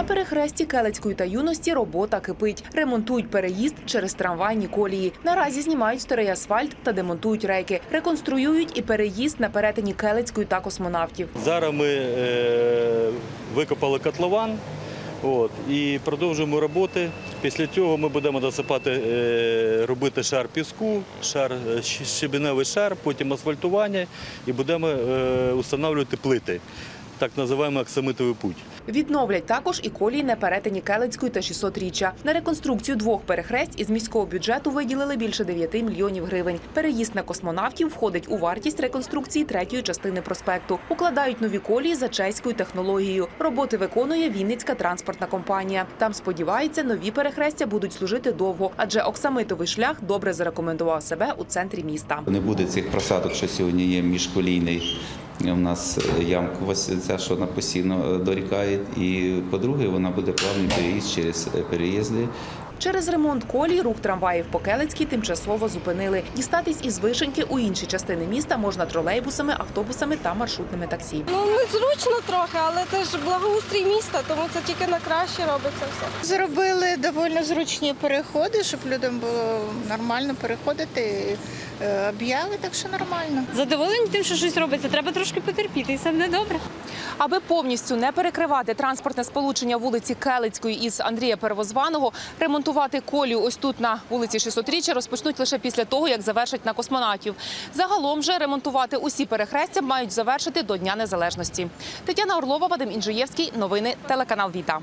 На перехресті Келецької та юності робота кипить. Ремонтують переїзд через трамвайні колії. Наразі знімають старий асфальт та демонтують рейки. Реконструюють і переїзд на перетині Келецької та космонавтів. Зараз ми е, викопали котлован от, і продовжуємо роботи. Після цього ми будемо досипати, е, робити шар піску, шар, е, щебеневий шар, потім асфальтування і будемо встановлювати плити, так називаємо аксамитовий путь. Відновлять також і колії на перетині Келецької та 600-річчя. На реконструкцію двох перехресть із міського бюджету виділили більше 9 мільйонів гривень. Переїзд на космонавтів входить у вартість реконструкції третьої частини проспекту. Укладають нові колії за чеською технологією. Роботи виконує Вінницька транспортна компанія. Там сподівається, нові перехрестя будуть служити довго, адже оксамитовий шлях добре зарекомендував себе у центрі міста. Не буде цих просадок, що сьогодні є міжколійний. У нас ямку ось ця, що вона постійно дорікає. І по-друге, вона буде плавний переїзд через переїзди. Через ремонт колій рух трамваїв по Келецькій тимчасово зупинили. Дістатись із Вишеньки у інші частини міста можна тролейбусами, автобусами та маршрутними таксі. Ну незручно трохи, але це ж благоустрій міста, тому це тільки на краще робиться все. Зробили доволі зручні переходи, щоб людям було нормально переходити. Е, Об'яви, так що нормально. Задоволені тим, що щось робиться. Треба трошки потерпіти, і все буде добре. Аби повністю не перекривати транспортне сполучення вулиці Келицької із Андрія Первозваного, ремонтувати колію ось тут на вулиці 600-річчя розпочнуть лише після того, як завершать на космонавтів. Загалом же ремонтувати усі перехрестя мають завершити до Дня Незалежності. Тетяна Орлова, Вадим Інжиєвський. Новини телеканал Віта.